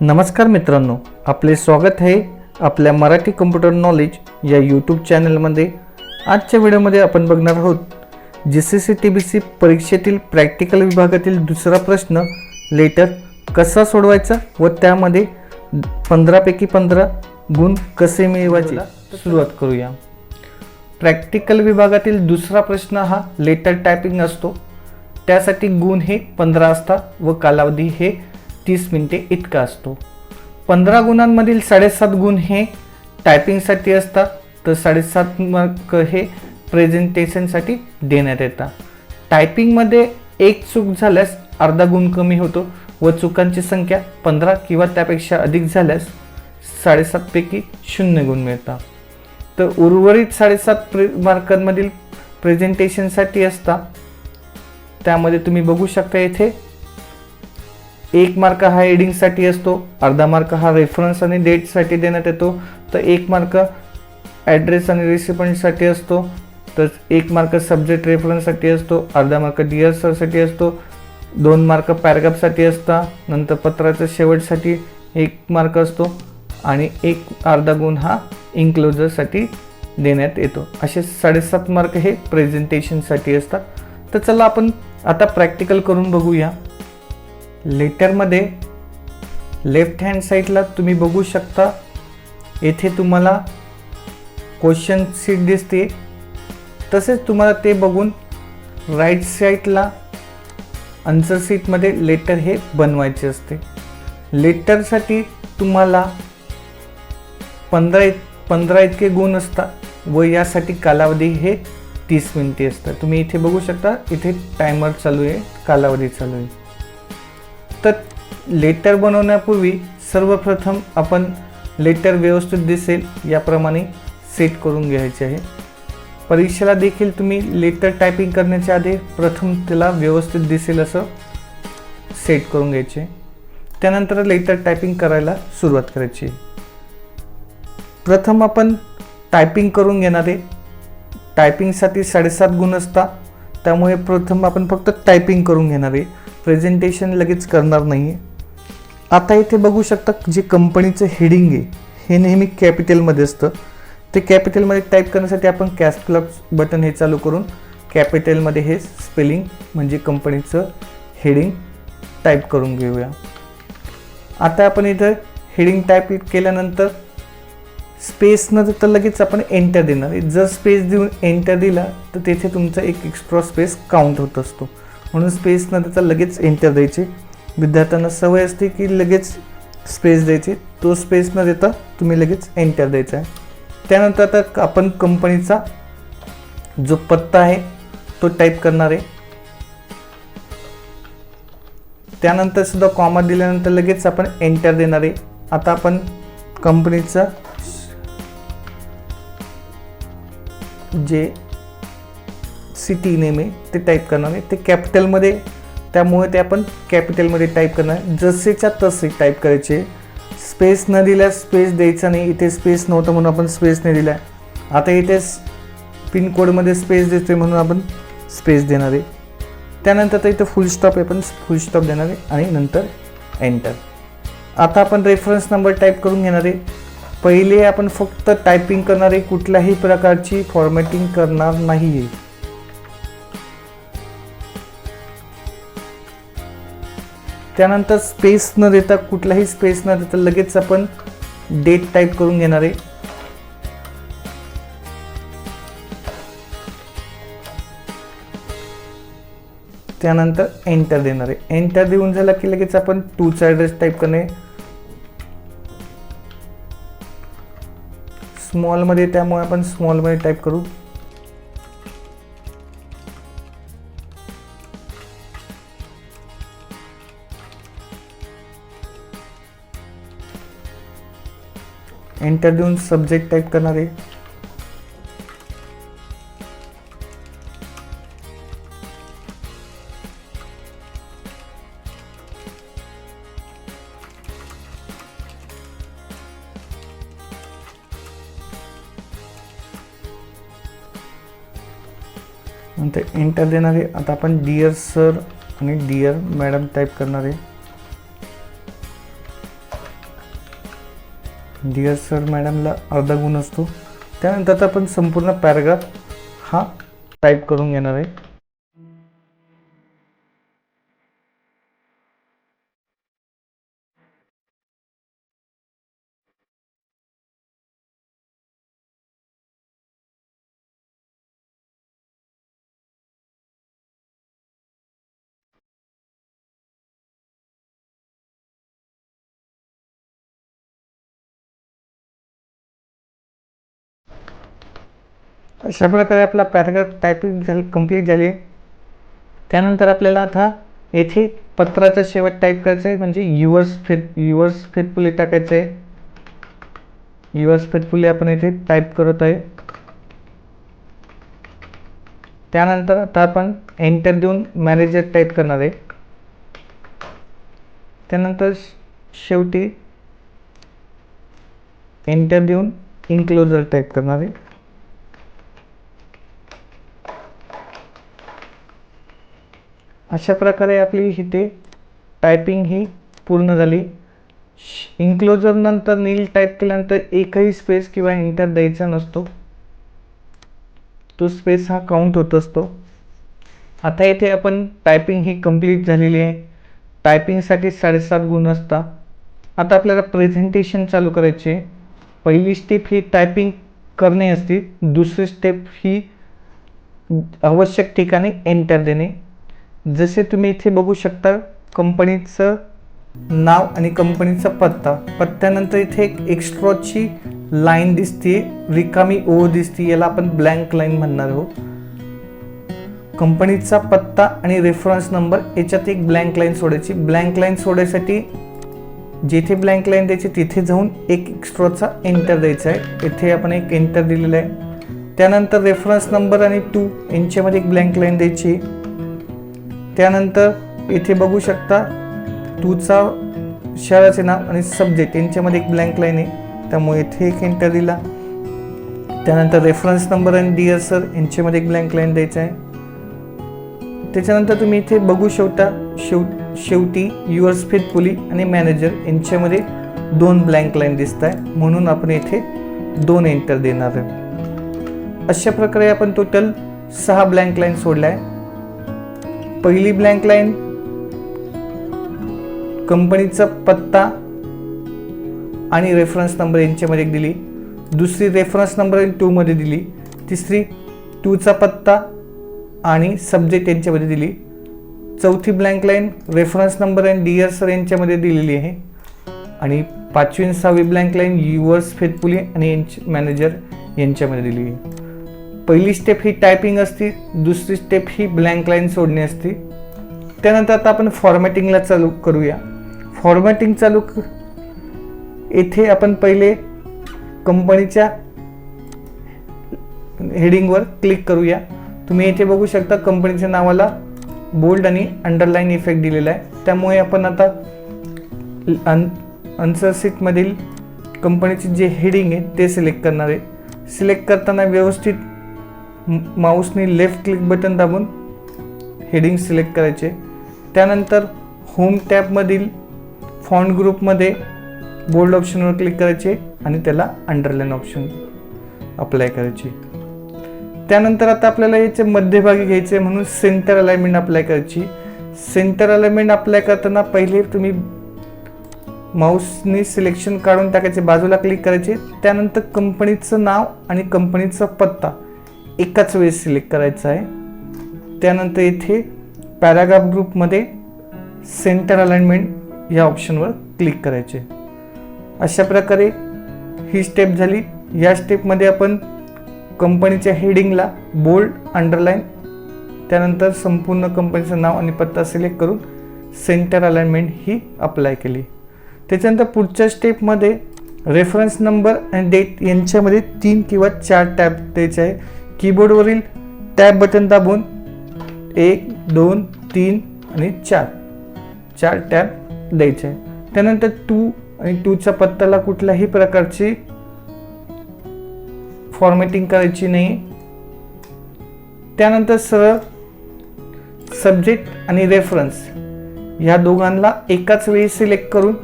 नमस्कार मित्रांनो आपले स्वागत आहे आपल्या मराठी कम्प्युटर नॉलेज या यूट्यूब चॅनलमध्ये आजच्या व्हिडिओमध्ये आपण बघणार आहोत G C C T B C परीक्षेतील प्रॅक्टिकल विभागातील दुसरा प्रश्न लेटर कसा सोडवायचा व त्यामध्ये पंधरापैकी पंधरा गुण कसे मिळवायचे? सुरुवात करूया. प्रॅक्टिकल विभागातील दुसरा प्रश्न हा लेटर टायपिंग असतो. त्यासाठी गुण हे पंधरा असतात व कालावधी हे तीस मिनिटे इतका असतो. पंधरा गुणांमधील साडेसात गुण हे टायपिंगसाठी असतात. तर साडेसात मार्क हे प्रेझेंटेशनसाठी देण्यात येतात. टायपिंगमध्ये एक चूक झाल्यास अर्धा गुण कमी होतो व चुकांची संख्या पंधरा किंवा त्यापेक्षा अधिक झाल्यास साडेसातपैकी शून्य गुण मिळतात. तर उर्वरित साडेसात प्रे मार्कांमधील प्रेझेंटेशनसाठी असता त्यामध्ये तुम्ही बघू शकता येथे एक मार्क हा हेडिंगसाठी असतो अर्धा मार्क हा रेफरन्स आणि डेटसाठी देण्यात येतो तर एक मार्क ॲड्रेस आणि रिसिपंटसाठी असतो तर एक मार्क सब्जेक्ट रेफरन्ससाठी असतो अर्धा मार्क डिअर सरसाठी असतो दोन मार्क पॅराग्राफसाठी असतात नंतर पत्राच्या शेवटसाठी एक मार्क असतो आणि एक अर्धा गुण हा इन्क्लोजरसाठी देण्यात येतो. असे साडेसात मार्क हे प्रेझेंटेशनसाठी असतात. तर चला आपण आता प्रॅक्टिकल करून बघूया. लेटरमध्ये लेफ्ट हँड साईडला तुम्ही बघू शकता. येथे तुम्हाला क्वेश्चन सीट दिसते. तसेच तुम्हाला ते बघून राईट साईडला आन्सर सीटमध्ये लेटर हे बनवायचे असते. लेटरसाठी तुम्हाला पंधरा इत पंधरा इतके गुण असतात व यासाठी कालावधी हे तीस मिनिटे असतात. तुम्ही इथे बघू शकता इथे टायमर चालू आहे कालावधी चालू आहे. तर लेटर बनवण्यापूर्वी सर्वप्रथम आपण लेटर व्यवस्थित दिसेल याप्रमाणे सेट करून घ्यायचे आहे. परीक्षेला देखील तुम्ही लेटर टायपिंग करण्याच्या आधी प्रथम त्याला व्यवस्थित दिसेल असं सेट करून घ्यायचे. त्यानंतर लेटर टायपिंग करायला सुरुवात करायची. प्रथम आपण टायपिंग करून घेणारे. टायपिंगसाठी साडेसात गुण असतात. त्यामुळे प्रथम आपण फक्त टायपिंग करून घेणार. आहे प्रेझेंटेशन लगेच करणार नाही आहे आता इथे बघू शकता जे कंपनीचं हेडिंग आहे हे नेहमी कॅपिटलमध्ये असतं. ते कॅपिटलमध्ये टाईप करण्यासाठी आपण कॅश क्लब बटन हे चालू करून कॅपिटलमध्ये हे स्पेलिंग म्हणजे कंपनीचं हेडिंग टाईप करून घेऊया. आता आपण इथं हेडिंग टाईप केल्यानंतर स्पेस न देता लगेच आपण एंटर देणार जर स्पेस देऊन एंटर दिला तर तेथे तुमचा एक एक्स्ट्रा स्पेस काउंट होत असतो. म्हणून स्पेसनं त्याचा देता लगेच एंटर द्यायचे. विद्यार्थ्यांना सवय असते की लगेच स्पेस द्यायची. तो स्पेस न देता तुम्ही लगेच एंटर द्यायचा आहे. त्यानंतर आता आपण कंपनीचा जो पत्ता आहे तो टाईप करणार आहे. त्यानंतर सुद्धा कॉमा दिल्यानंतर लगेच आपण एंटर देणार आहे. आता आपण कंपनीचा जे सिटी नेम आहे ते टाईप करणार आहे ते कॅपिटलमध्ये त्यामुळे ते आपण कॅपिटलमध्ये टाईप करणार. जसेच्या तसे टाईप करायचे. स्पेस न दिल्यास स्पेस द्यायचा नाही. इथे स्पेस नव्हतं म्हणून आपण स्पेस नाही दिला. आता इथे पिनकोडमध्ये स्पेस देतोय म्हणून आपण स्पेस देणार आहे. त्यानंतर तर इथं फुल स्टॉप आहे पण फुल स्टॉप देणार आहे आणि नंतर एंटर आता आपण रेफरन्स नंबर टाईप करून घेणार आहे. पहिले आपण फक्त टायपिंग करणार आहे. कुठल्याही प्रकारची फॉर्मॅटिंग करणार नाही आहे त्यानंतर स्पेस न देता कुठलाही स्पेस न देता लगेच आपण डेट टाईप करून घेणार आहे. त्यानंतर एंटर देणार आहे. एंटर देऊन झाला की लगेच आपण टूचा ॲड्रेस टाईप करणे स्मॉलमध्ये त्यामुळे आपण स्मॉलमध्ये टाईप करू. एंटर देऊन सब्जेक्ट टाईप करणार. आहे नंतर एंटर देणार. आहे आता आपण डिअर सर आणि डिअर मॅडम टाईप करणार. आहे डिअर सर मॅडमला अर्धा गुण असतो. त्यानंतरचा आपण संपूर्ण पॅराग्राफ हा टाईप करून घेणार आहे. अशा प्रकारे आपला पॅराग्राफ टायपिंग झाली कंप्लीट झाली. त्यानंतर आपल्याला आता येथे पत्राचा शेवट टाईप करायचा आहे म्हणजे युवर्स फेट युवर्स फेटफुली टाकायचं आहे युवर्स फेटफुली आपण येथे टाईप करत आहे. त्यानंतर आता आपण एंटर देऊन मॅनेजर टाईप करणार आहे. त्यानंतर शेवटी एंटर देऊन इन्क्लोजर टाईप करणार आहे. अशा प्रकारे आपली इथे टायपिंग ही पूर्ण झाली. इन्क्लोजरनंतर नील टाईप केल्यानंतर एकही स्पेस किंवा इंटर द्यायचा नसतो. तो स्पेस हा काउंट होत असतो. आता येथे आपण टायपिंग ही कंप्लीट झालेली आहे. टायपिंगसाठी साडेसात गुण असतात. आता आपल्याला प्रेझेंटेशन चालू करायचे पहिली स्टेप ही टायपिंग करणे असते. दुसरी स्टेप ही आवश्यक ठिकाणी एंटर देणे. जसे तुम्ही इथे बघू शकता कंपनीचं नाव आणि कंपनीचा पत्ता. पत्त्यानंतर इथे एक एक्स्ट्रॉची लाईन दिसते रिकामी ओ दिसते याला आपण ब्लँक लाईन म्हणणार आहोत. कंपनीचा पत्ता आणि रेफरन्स नंबर याच्यात एक ब्लँक लाईन सोडायची. ब्लँक लाईन सोडायसाठी जेथे ब्लँक लाईन द्यायची तिथे जाऊन एक एक्स्ट्राचा एंटर द्यायचा आहे. इथे आपण एक एंटर दिलेला आहे. त्यानंतर रेफरन्स नंबर आणि टू यांच्यामध्ये एक ब्लँक लाईन द्यायची. त्यानंतर इथे बघू शकता टूचा शहराचे नाव आणि सब्जेक्ट यांच्यामध्ये एक ब्लँक लाईन आहे. त्यामुळे इथे एक एंटर दिला त्यानंतर रेफरन्स नंबर आणि डिअर सर यांच्यामध्ये एक ब्लँक लाईन द्यायचा आहे. त्याच्यानंतर तुम्ही इथे बघू शकता शेव शेवटी युअर्स फेथफुली आणि मॅनेजर यांच्यामध्ये दोन ब्लँक लाईन दिसत आहे. म्हणून आपण इथे दोन एंटर देणार आहे अशा प्रकारे आपण टोटल सहा ब्लँक लाईन सोडल्या आहे. पहिली ब्लँक लाईन कंपनीचा पत्ता आणि रेफरन्स नंबर यांच्यामध्ये एक दिली. दुसरी रेफरन्स नंबर टूमध्ये दिली. तिसरी टूचा पत्ता आणि सब्जेक्ट यांच्यामध्ये दिली. चौथी blank line reference number and dear sir यांच्यामध्ये दिलेली आहे. आणि पाचवी आणि सहावी ब्लँक लाईन युअर्स फेथपुली आणि यांची मॅनेजर यांच्यामध्ये दिली आहे. पहिली स्टेप ही टायपिंग असती दुसरी स्टेप ही ब्लँक लाईन सोडणे असते. त्यानंतर आता आपण फॉर्मॅटिंगला चालू करूया. फॉर्मॅटिंग चालू येथे आपण पहिले कंपनीच्या हेडिंगवर क्लिक करूया. तुम्ही येथे बघू शकता कंपनीच्या नावाला बोल्ड आणि अंडरलाईन इफेक्ट दिलेला आहे. त्यामुळे आपण आता अन आन्सर सीटमधील कंपनीचे जे हेडिंग आहे ते सिलेक्ट करणार आहे. सिलेक्ट करताना व्यवस्थित माऊसने लेफ्ट क्लिक बटन दाबून हेडिंग सिलेक्ट करायचे. त्यानंतर होम टॅबमधील फॉन्ट ग्रुपमध्ये बोल्ड ऑप्शनवर क्लिक करायचे आणि त्याला अंडरलाईन ऑप्शन अप्लाय करायचे. त्यानंतर आता आपल्याला याचे मध्यभागी घ्यायचे म्हणून सेंटर अलाइनमेंट अप्लाय करायची. सेंटर अलाइनमेंट अप्लाय करताना पहिले तुम्ही माऊसनी सिलेक्शन काढून टाकायचे. बाजूला क्लिक करायचे. त्यानंतर कंपनीचं नाव आणि कंपनीचा पत्ता. एकाच वेळेस सिलेक्ट करायचा आहे. त्यानंतर इथे पॅराग्राफ ग्रुपमध्ये सेंटर अलाइनमेंट या ऑप्शनवर क्लिक करायचे. अशा प्रकारे ही स्टेप झाली. या स्टेपमध्ये आपण कंपनीच्या हेडिंगला बोल्ड अंडरलाईन त्यानंतर संपूर्ण कंपनीचं नाव आणि पत्ता सिलेक्ट करून सेंटर अलाइनमेंट ही अप्लाय केली. त्याच्यानंतर पुढच्या स्टेपमध्ये रेफरन्स नंबर आणि डेट यांच्यामध्ये तीन किंवा चार टॅब द्यायचे आहे. कीबोर्डवरील टॅब बटन दाबून एक दोन तीन आणि चार. चार टॅब द्यायचे. आहे त्यानंतर टू आणि टूच्या पत्त्याला कुठल्याही प्रकारची फॉर्मॅटिंग करायची नाही. त्यानंतर सरळ सब्जेक्ट आणि रेफरन्स ह्या दोघांना एकाच वेळी सिलेक्ट करून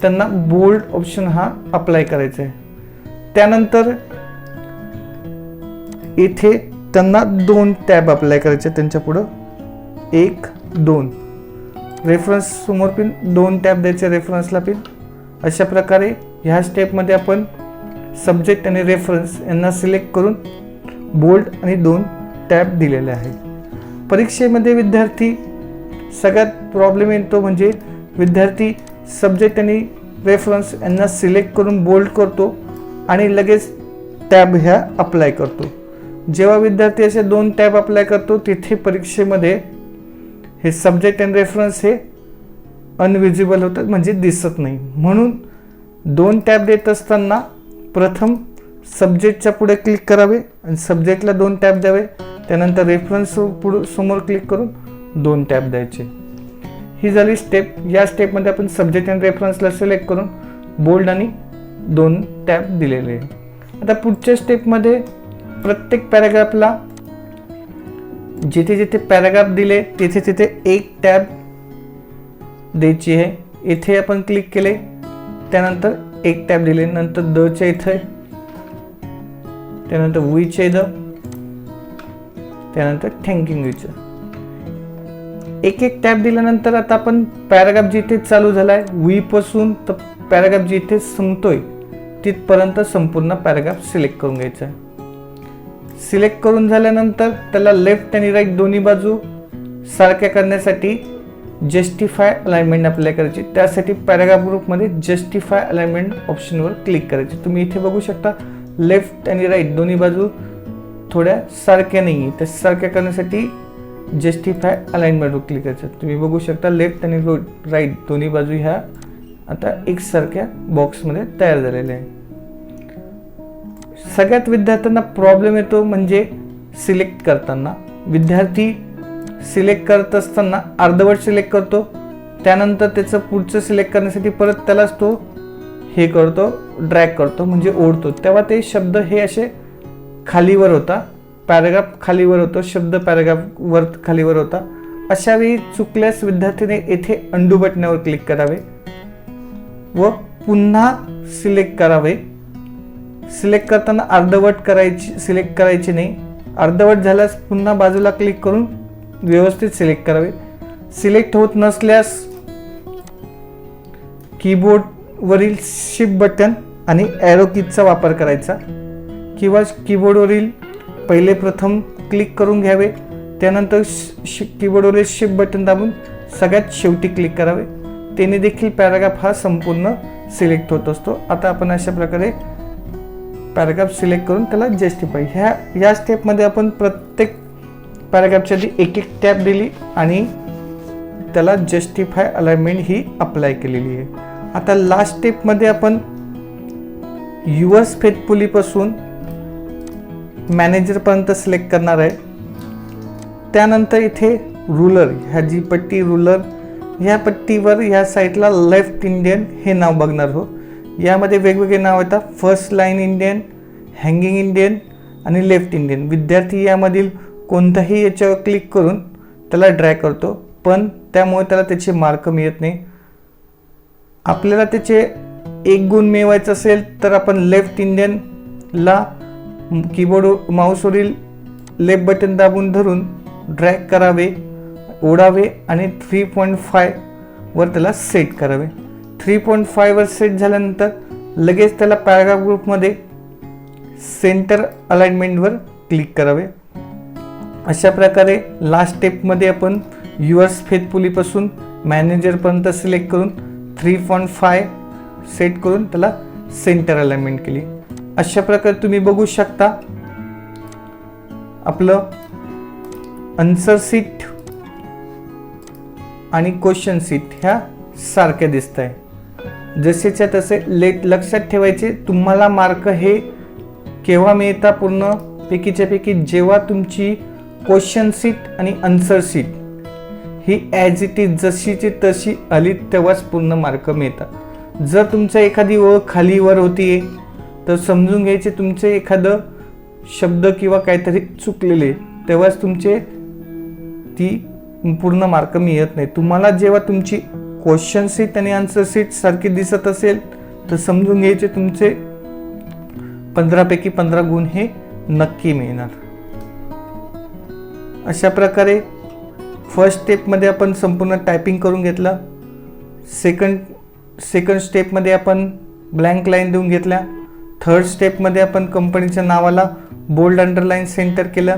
त्यांना बोल्ड ऑप्शन हा अप्लाय करायचा. आहे त्यानंतर इथे त्यांना दोन टॅब अप्लाय करायचे त्यांच्या पुढं एक दोन. रेफरन्स समोर पिन दोन टॅब द्यायचे रेफरन्सला पिन अशा प्रकारे ह्या स्टेपमध्ये आपण सब्जेक्ट आणि रेफरन्स यांना सिलेक्ट करून बोल्ड आणि दोन टॅब दिलेले आहे परीक्षेमध्ये विद्यार्थी सगळ्यात प्रॉब्लेम येतो म्हणजे विद्यार्थी सब्जेक्ट आणि रेफरन्स यांना सिलेक्ट करून बोल्ड करतो आणि लगेच टॅब ह्या अप्लाय करतो. जेव्हा विद्यार्थी असे दोन टॅब अप्लाय करतो तिथे परीक्षेमध्ये हे सब्जेक्ट अँड रेफरन्स हे अनविजिबल होतात म्हणजे दिसत नाही. म्हणून दोन टॅब देत असताना प्रथम सब्जेक्टच्या पुढे क्लिक करावे आणि सब्जेक्टला दोन टॅब द्यावे. त्यानंतर रेफरन्स पुढे समोर क्लिक करून दोन टॅब द्यायचे. ही झाली स्टेप या स्टेपमध्ये आपण सब्जेक्ट अँड रेफरन्सला सिलेक्ट करून बोल्ड आणि दोन टॅब दिलेले. आहे आता पुढच्या स्टेपमध्ये प्रत्येक पॅराग्राफला जिथे जिथे पॅराग्राफ दिले तिथे तिथे एक टॅब द्यायची आहे. इथे आपण क्लिक केले त्यानंतर एक टॅब दिले. नंतर दच्या इथे त्यानंतर वीच्या द त्यानंतर थँकिंग विच एक एक टॅब दिल्यानंतर आता आपण पॅराग्राफ जिथे चालू झालाय आहे पासून तर पॅराग्राफ जिथे संपतोय तिथपर्यंत संपूर्ण पॅराग्राफ सिलेक्ट करून घ्यायचा आहे. सिलेक्ट करून झाल्यानंतर त्याला लेफ्ट आणि राईट दोन्ही बाजू सारख्या करण्यासाठी जस्टिफाय अलाइनमेंट अप्लाय करायची. त्यासाठी पॅराग्राफ ग्रुपमध्ये जस्टिफाय अलाइनमेंट ऑप्शनवर क्लिक करायचे. तुम्ही इथे बघू शकता लेफ्ट आणि राईट दोन्ही बाजू थोड्या सारख्या नाही आहे त्या सारख्या करण्यासाठी जस्टिफाय अलाइनमेंटवर क्लिक करायचं. तुम्ही बघू शकता लेफ्ट आणि राईट दोन्ही बाजू ह्या आता एकसारख्या बॉक्समध्ये तयार झालेल्या आहे सगळ्यात विद्यार्थ्यांना प्रॉब्लेम येतो म्हणजे सिलेक्ट करताना. विद्यार्थी सिलेक्ट करत असताना अर्धवट सिलेक्ट करतो. त्यानंतर त्याचं पुढचं सिलेक्ट करण्यासाठी परत त्यालाच तो हे करतो ड्रॅग करतो म्हणजे ओढतो. तेव्हा ते शब्द हे असे खालीवर होता. पॅराग्राफ खालीवर होतो शब्द पॅराग्राफवर खालीवर होता. अशावेळी चुकल्यास विद्यार्थ्याने येथे अंडू बटणावर क्लिक करावे व पुन्हा सिलेक्ट करावे. सिलेक्ट करताना अर्धवट करायची सिलेक्ट करायची नाही. अर्धवट झाल्यास पुन्हा बाजूला क्लिक करून व्यवस्थित सिलेक्ट करावे. सिलेक्ट होत नसल्यास कीबोर्डवरील शिफ्ट बटन आणि ॲरो किटचा वापर करायचा. किंवा कीबोर्डवरील पहिले प्रथम क्लिक करून घ्यावे. त्यानंतर शि कीबोर्डवरील शिफ्ट बटन दाबून सगळ्यात शेवटी क्लिक करावे. त्याने देखील पॅराग्राफ हा संपूर्ण सिलेक्ट होत असतो. आता आपण अशा प्रकारे पॅराग्राफ सिलेक्ट करून त्याला जस्टिफाय ह्या या स्टेपमध्ये आपण प्रत्येक पॅराग्राफच्या आधी एक एक टॅप दिली आणि त्याला जस्टिफाय अलाइनमेंट ही अप्लाय केलेली आहे. आता लास्ट स्टेपमध्ये आपण युअर्स फेथफुलीपासून मॅनेजरपर्यंत सिलेक्ट करणार आहे. त्यानंतर इथे रुलर ह्या जी पट्टी रुलर ह्या पट्टीवर ह्या साईडला लेफ्ट इंडियन हे नाव बघणार हो यामध्ये वेगवेगळे नाव येतात. First line indent hanging indent आणि लेफ्ट इंडियन विद्यार्थी यामधील कोणताही याच्यावर क्लिक करून त्याला ड्रॅग करतो. पण त्यामुळे त्याला त्याचे मार्क मिळत नाही. आपल्याला त्याचे एक गुण मिळवायचं असेल तर आपण लेफ्ट इंडियनला कीबोर्ड माऊसवरील लेफ्ट बटन दाबून धरून ड्रॅग करावे ओढावे आणि थ्री पॉईंट फाय वर त्याला सेट करावे. थ्री पॉईंट फायवर सेट झाल्यानंतर लगेच त्याला पॅराग्राफ ग्रुपमध्ये सेंटर अलाइनमेंटवर क्लिक करावे. अशा प्रकारे लास्ट स्टेपमध्ये आपण युअर्स फेथफुलीपासून मॅनेजरपर्यंत सिलेक्ट करून थ्री पॉईंट फाय सेट करून त्याला सेंटर अलाइनमेंट केली. अशा प्रकारे तुम्ही बघू शकता आपलं आन्सर सीट आणि क्वेश्चन सीट ह्या सारख्या दिसत आहे जसेच्या तसे लेट लक्षात ठेवायचे तुम्हाला मार्क हे केव्हा मिळता पूर्ण? पैकीच्या पैकी जेव्हा तुमची क्वेश्चन सीट आणि आन्सर सीट ही ॲज इट इज जशीची तशी आली तेव्हाच पूर्ण मार्क मिळतात. जर तुमचं एखादी ओळख खालीवर होती तर समजून घ्यायचे तुमचे एखादं शब्द किंवा काहीतरी चुकलेले तेव्हाच तुमचे ती पूर्ण मार्क मिळत नाही. तुम्हाला जेव्हा तुमची क्वेश्चन सीट आणि आन्सर सीट सारखी दिसत असेल तर समजून घ्यायचे तुमचे. पंधरापैकी पंधरा गुण हे नक्की मिळणार. अशा प्रकारे फर्स्ट स्टेपमध्ये आपण संपूर्ण टायपिंग करून घेतलं. सेकंड सेकंड स्टेपमध्ये आपण ब्लँक लाईन देऊन घेतल्या. थर्ड स्टेपमध्ये आपण कंपनीच्या नावाला बोल्ड अंडरलाईन सेंटर केलं.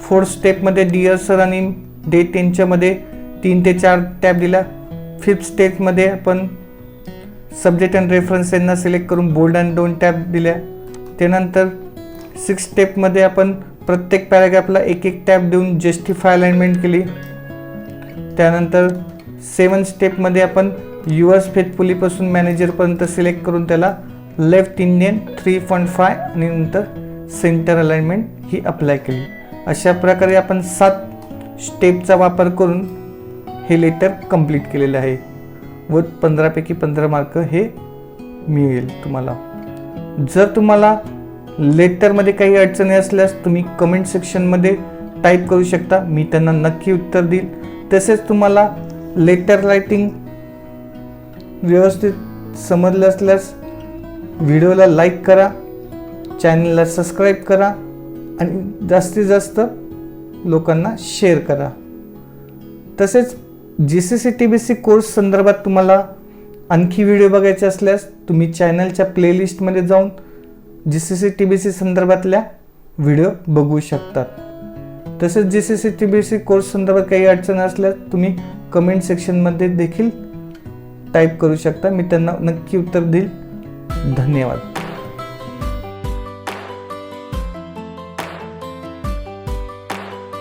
फोर्थ स्टेपमध्ये डिअर सर आणि डेट यांच्यामध्ये तीन ते चार टॅब दिला. फिफ्थ स्टेपमध्ये आपण सब्जेक्ट अँड रेफरन्स यांना सिलेक्ट करून बोल्ड अँड दोन टॅप दिल्या. त्यानंतर सिक्स स्टेपमध्ये आपण प्रत्येक पॅराग्राफला एक एक टॅप देऊन जस्टिफाय अलाइनमेंट केली. त्यानंतर सेवन स्टेपमध्ये आपण युअर्स फेथफुलीपासून मॅनेजरपर्यंत सिलेक्ट करून त्याला left indent three point five आणि नंतर सेंटर अलाइनमेंट ही अप्लाय केली. अशा प्रकारे आपण सात स्टेपचा वापर करून हे लेटर कंप्लीट केलेलं आहे. व पंधरापैकी पंधरा मार्क हे मिळेल तुम्हाला. जर तुम्हाला लेटरमध्ये काही अडचणी असल्यास तुम्ही कमेंट सेक्शनमध्ये टाईप करू शकता. मी त्यांना नक्की उत्तर देईल. तसेच तुम्हाला लेटर रायटिंग व्यवस्थित समजलं असल्यास व्हिडिओला लाईक करा. चॅनलला सबस्क्राईब करा. आणि जास्तीत जास्त लोकांना शेअर करा. तसेच G C C T B C course संदर्भात तुम्हाला आणखी व्हिडिओ बघायचे असल्यास तुम्ही चॅनलच्या प्लेलिस्टमध्ये जाऊन G C C T B C संदर्भातल्या व्हिडिओ बघू शकतात तसेच G C C T B C course संदर्भात काही अडचण असल्यास तुम्ही कमेंट सेक्शनमध्ये देखील टाईप करू शकता. मी त्यांना नक्की उत्तर देईल. धन्यवाद.